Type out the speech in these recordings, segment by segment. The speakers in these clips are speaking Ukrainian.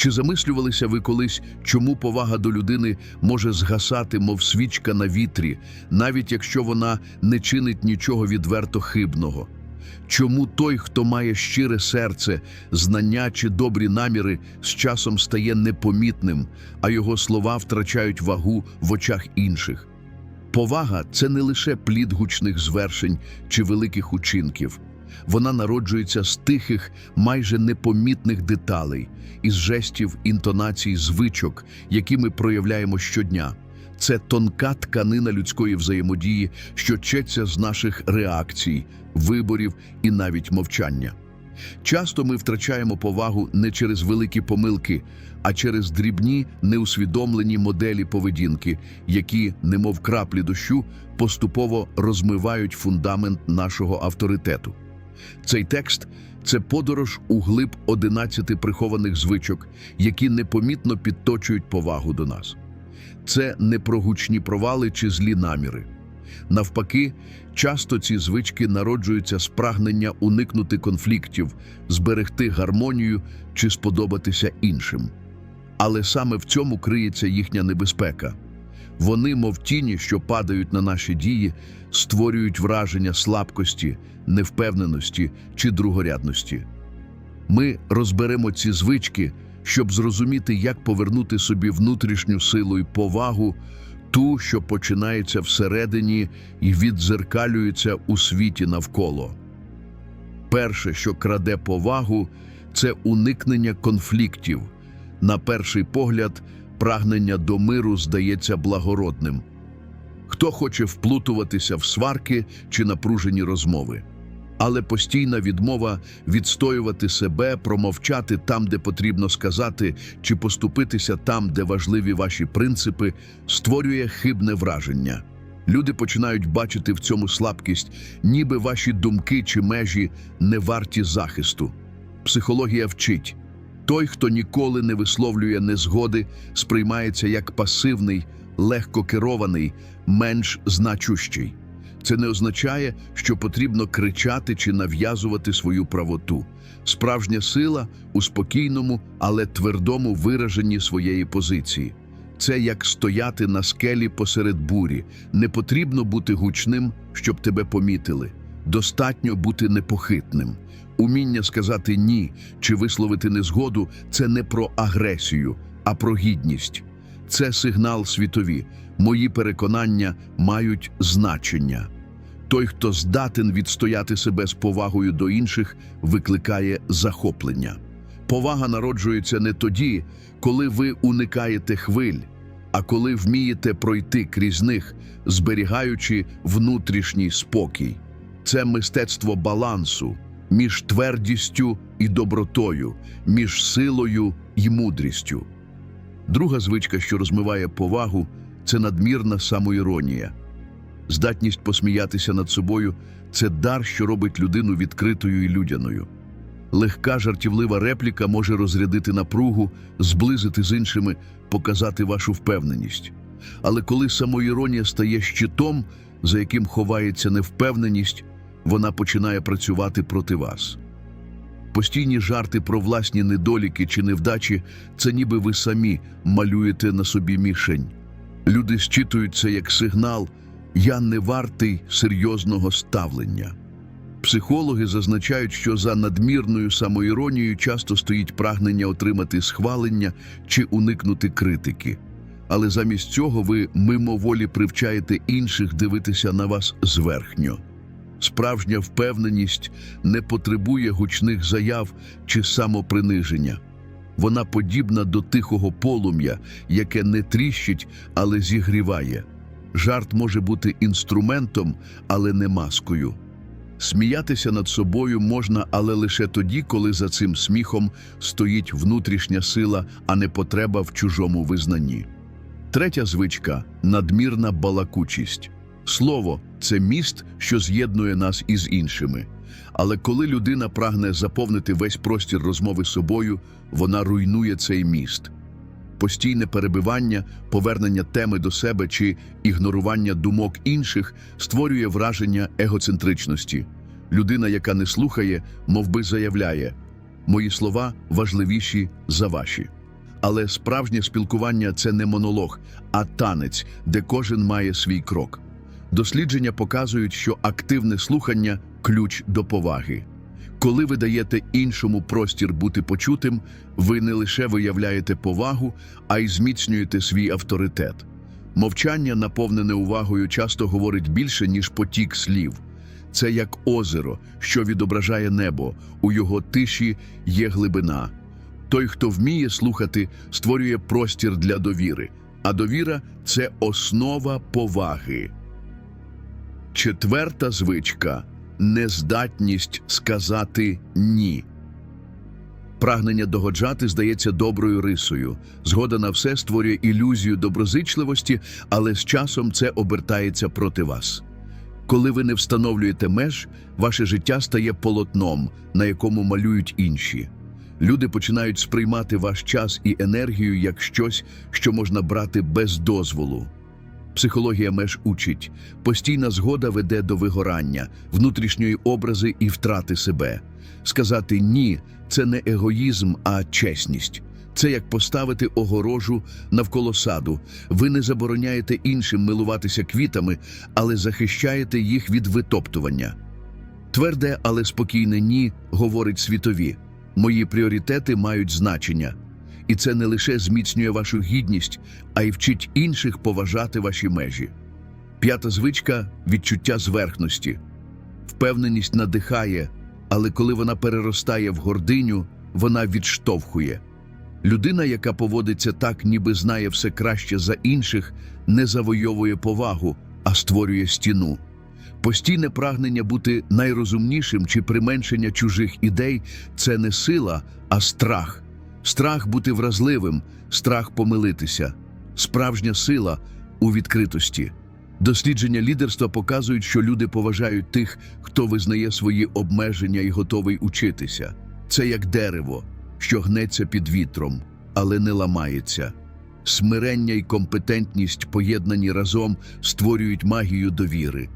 Чи замислювалися ви колись, чому повага до людини може згасати, мов свічка на вітрі, навіть якщо вона не чинить нічого відверто хибного? Чому той, хто має щире серце, знання чи добрі наміри, з часом стає непомітним, а його слова втрачають вагу в очах інших? Повага це не лише плід гучних звершень чи великих учинків. Вона народжується з тихих, майже непомітних деталей, із жестів, інтонацій, звичок, які ми проявляємо щодня. Це тонка тканина людської взаємодії, що четься з наших реакцій, виборів і навіть мовчання. Часто ми втрачаємо повагу не через великі помилки, а через дрібні неусвідомлені моделі поведінки, які, немов краплі дощу, поступово розмивають фундамент нашого авторитету. Цей текст це подорож у глиб 11 прихованих звичок, які непомітно підточують повагу до нас. Це не про гучні провали чи злі наміри. Навпаки, часто ці звички народжуються з прагнення уникнути конфліктів, зберегти гармонію чи сподобатися іншим. Але саме в цьому криється їхня небезпека. Вони, мов тіні, що падають на наші дії, створюють враження слабкості, невпевненості чи другорядності. Ми розберемо ці звички, щоб зрозуміти, як повернути собі внутрішню силу і повагу, ту, що починається всередині і віддзеркалюється у світі навколо. Перше, що краде повагу, це уникнення конфліктів. На перший погляд, прагнення до миру здається благородним. Хто хоче вплутуватися в сварки чи напружені розмови? Але постійна відмова відстоювати себе, промовчати там, де потрібно сказати, чи поступитися там, де важливі ваші принципи, створює хибне враження. Люди починають бачити в цьому слабкість, ніби ваші думки чи межі не варті захисту. Психологія вчить. Той, хто ніколи не висловлює незгоди, сприймається як пасивний, легко керований, менш значущий. Це не означає, що потрібно кричати чи нав'язувати свою правоту. Справжня сила у спокійному, але твердому вираженні своєї позиції. Це як стояти на скелі посеред бурі. Не потрібно бути гучним, щоб тебе помітили. Достатньо бути непохитним. Уміння сказати ні чи висловити незгоду це не про агресію, а про гідність. Це сигнал світові. Мої переконання мають значення. Той, хто здатен відстояти себе з повагою до інших, викликає захоплення. Повага народжується не тоді, коли ви уникаєте хвиль, а коли вмієте пройти крізь них, зберігаючи внутрішній спокій. Це мистецтво балансу між твердістю і добротою, між силою і мудрістю. Друга звичка, що розмиває повагу, це надмірна самоіронія. Здатність посміятися над собою це дар, що робить людину відкритою і людяною. Легка жартівлива репліка може розрядити напругу, зблизити з іншими, показати вашу впевненість. Але коли самоіронія стає щитом, за яким ховається невпевненість, вона починає працювати проти вас. Постійні жарти про власні недоліки чи невдачі це ніби ви самі малюєте на собі мішень. Люди считують це як сигнал Я не вартий серйозного ставлення. Психологи зазначають, що за надмірною самоіронією часто стоїть прагнення отримати схвалення чи уникнути критики. Але замість цього ви мимоволі привчаєте інших дивитися на вас зверхньо. Справжня впевненість не потребує гучних заяв чи самоприниження. Вона подібна до тихого полум'я, яке не тріщить, але зігріває. Жарт може бути інструментом, але не маскою. Сміятися над собою можна, але лише тоді, коли за цим сміхом стоїть внутрішня сила, а не потреба в чужому визнанні. Третя звичка надмірна балакучість. Слово це міст, що з'єднує нас із іншими. Але коли людина прагне заповнити весь простір розмови собою, вона руйнує цей міст. Постійне перебивання, повернення теми до себе чи ігнорування думок інших створює враження егоцентричності. Людина, яка не слухає, мов би заявляє: мої слова важливіші за ваші. Але справжнє спілкування це не монолог, а танець, де кожен має свій крок. Дослідження показують, що активне слухання ключ до поваги. Коли ви даєте іншому простір бути почутим, ви не лише виявляєте повагу, а й зміцнюєте свій авторитет. Мовчання, наповнене увагою, часто говорить більше, ніж потік слів. Це як озеро, що відображає небо, у його тиші є глибина. Той, хто вміє слухати, створює простір для довіри, а довіра це основа поваги. Четверта звичка нездатність сказати ні. Прагнення догоджати здається доброю рисою. Згода на все створює ілюзію доброзичливості, але з часом це обертається проти вас. Коли ви не встановлюєте меж, ваше життя стає полотном, на якому малюють інші. Люди починають сприймати ваш час і енергію як щось, що можна брати без дозволу. Психологія меж учить. Постійна згода веде до вигорання, внутрішньої образи і втрати себе. Сказати ні це не егоїзм, а чесність. Це як поставити огорожу навколо саду. Ви не забороняєте іншим милуватися квітами, але захищаєте їх від витоптування. Тверде, але спокійне ні говорить світові. Мої пріоритети мають значення. І це не лише зміцнює вашу гідність, а й вчить інших поважати ваші межі. П'ята звичка відчуття зверхності. Впевненість надихає, але коли вона переростає в гординю, вона відштовхує. Людина, яка поводиться так, ніби знає все краще за інших, не завойовує повагу, а створює стіну. Постійне прагнення бути найрозумнішим чи применшення чужих ідей це не сила, а страх. Страх бути вразливим, страх помилитися. Справжня сила у відкритості. Дослідження лідерства показують, що люди поважають тих, хто визнає свої обмеження і готовий учитися. Це як дерево, що гнеться під вітром, але не ламається. Смирення і компетентність, поєднані разом, створюють магію довіри.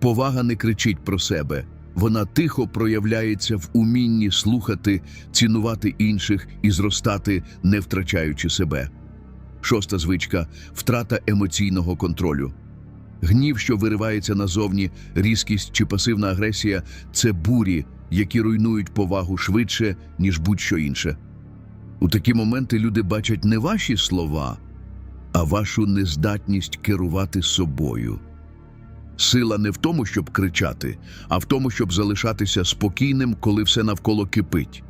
Повага не кричить про себе, вона тихо проявляється в умінні слухати, цінувати інших і зростати, не втрачаючи себе. Шоста звичка втрата емоційного контролю. Гнів, що виривається назовні, різкість чи пасивна агресія це бурі, які руйнують повагу швидше, ніж будь-що інше. У такі моменти люди бачать не ваші слова, а вашу нездатність керувати собою. Сила не в тому, щоб кричати, а в тому, щоб залишатися спокійним, коли все навколо кипить.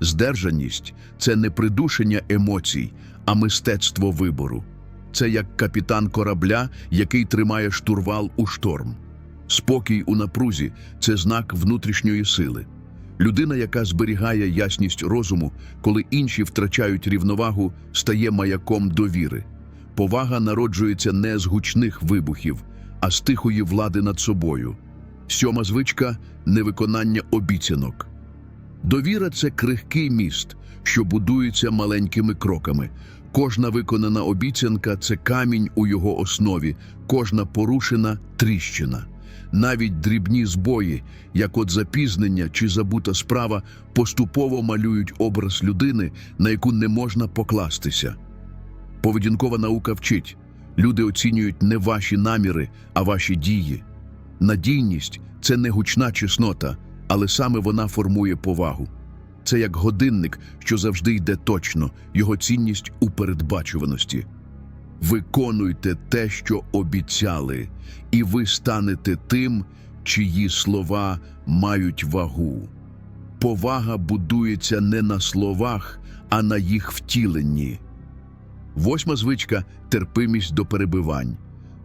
Здержаність це не придушення емоцій, а мистецтво вибору. Це як капітан корабля, який тримає штурвал у шторм. Спокій у напрузі це знак внутрішньої сили. Людина, яка зберігає ясність розуму, коли інші втрачають рівновагу, стає маяком довіри. Повага народжується не з гучних вибухів, а з тихої влади над собою. Сьома звичка невиконання обіцянок. Довіра це крихкий міст, що будується маленькими кроками. Кожна виконана обіцянка це камінь у його основі, кожна порушена тріщина. Навіть дрібні збої, як от запізнення чи забута справа, поступово малюють образ людини, на яку не можна покластися. Поведінкова наука вчить. Люди оцінюють не ваші наміри, а ваші дії. Надійність це не гучна чеснота, але саме вона формує повагу. Це як годинник, що завжди йде точно, його цінність у передбачуваності. Виконуйте те, що обіцяли, і ви станете тим, чиї слова мають вагу. Повага будується не на словах, а на їх втіленні. Восьма звичка терпимість до перебивань.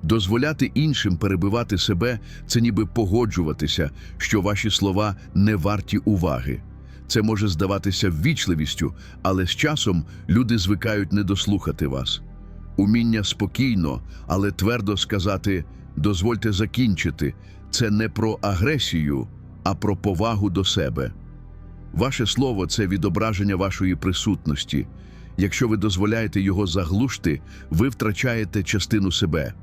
Дозволяти іншим перебивати себе це ніби погоджуватися, що ваші слова не варті уваги. Це може здаватися ввічливістю, але з часом люди звикають не дослухати вас. Уміння спокійно, але твердо сказати дозвольте закінчити це не про агресію, а про повагу до себе. Ваше слово це відображення вашої присутності. Якщо ви дозволяєте його заглушити, ви втрачаєте частину себе.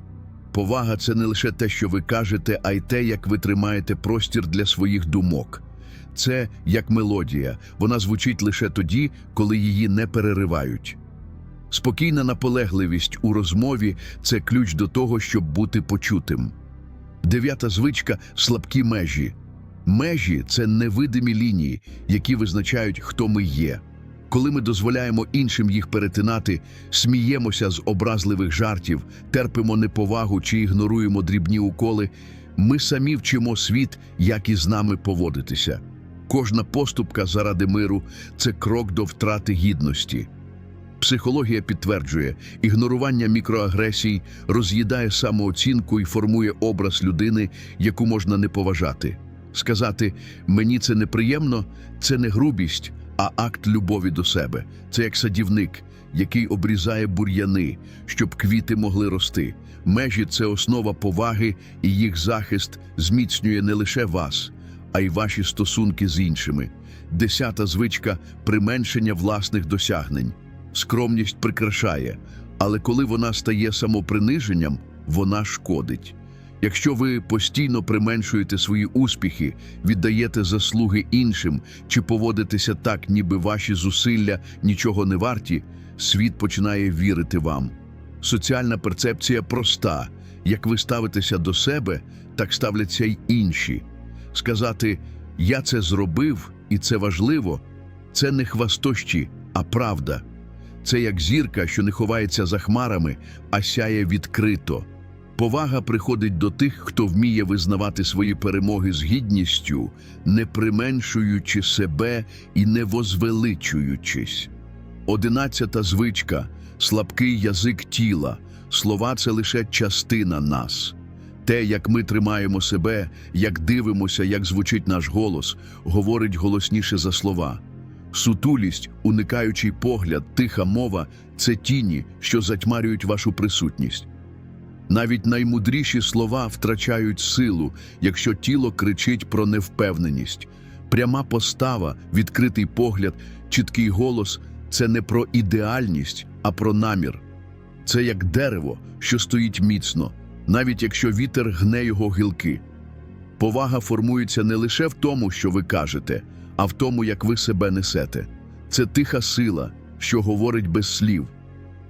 Повага це не лише те, що ви кажете, а й те, як ви тримаєте простір для своїх думок. Це як мелодія, вона звучить лише тоді, коли її не переривають. Спокійна наполегливість у розмові це ключ до того, щоб бути почутим. Дев'ята звичка слабкі межі. Межі це невидимі лінії, які визначають, хто ми є. Коли ми дозволяємо іншим їх перетинати, сміємося з образливих жартів, терпимо неповагу чи ігноруємо дрібні уколи, ми самі вчимо світ, як із нами поводитися. Кожна поступка заради миру це крок до втрати гідності. Психологія підтверджує, ігнорування мікроагресій роз'їдає самооцінку і формує образ людини, яку можна не поважати. Сказати мені це неприємно це не грубість, а акт любові до себе. Це як садівник, який обрізає бур'яни, щоб квіти могли рости. Межі це основа поваги, і їх захист зміцнює не лише вас, а й ваші стосунки з іншими. Десята звичка применшення власних досягнень. Скромність прикрашає, але коли вона стає самоприниженням, вона шкодить. Якщо ви постійно применшуєте свої успіхи, віддаєте заслуги іншим чи поводитеся так, ніби ваші зусилля нічого не варті, світ починає вірити вам. Соціальна перцепція проста: як ви ставитеся до себе, так ставляться й інші. Сказати Я це зробив і це важливо це не хвастощі, а правда. Це як зірка, що не ховається за хмарами, а сяє відкрито. Повага приходить до тих, хто вміє визнавати свої перемоги з гідністю, не применшуючи себе і не возвеличуючись. Одинадцята звичка слабкий язик тіла. Слова це лише частина нас. Те, як ми тримаємо себе, як дивимося, як звучить наш голос, говорить голосніше за слова. Сутулість, уникаючий погляд, тиха мова це тіні, що затьмарюють вашу присутність. Навіть наймудріші слова втрачають силу, якщо тіло кричить про невпевненість. Пряма постава, відкритий погляд, чіткий голос це не про ідеальність, а про намір. Це як дерево, що стоїть міцно, навіть якщо вітер гне його гілки. Повага формується не лише в тому, що ви кажете, а в тому, як ви себе несете. Це тиха сила, що говорить без слів.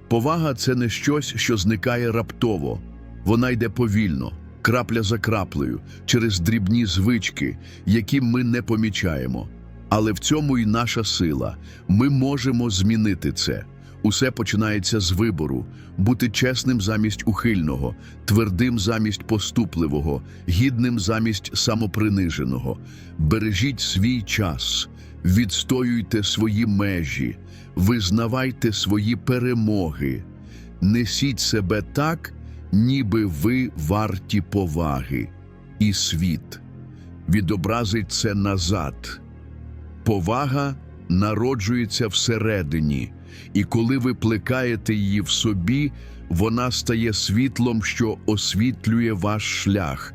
Повага це не щось, що зникає раптово. Вона йде повільно, крапля за краплею, через дрібні звички, які ми не помічаємо. Але в цьому і наша сила. Ми можемо змінити це. Усе починається з вибору бути чесним замість ухильного, твердим замість поступливого, гідним замість самоприниженого. Бережіть свій час, відстоюйте свої межі, визнавайте свої перемоги, несіть себе так, ніби ви варті поваги, і світ відобразить це назад. Повага народжується всередині, і коли ви плекаєте її в собі, вона стає світлом, що освітлює ваш шлях.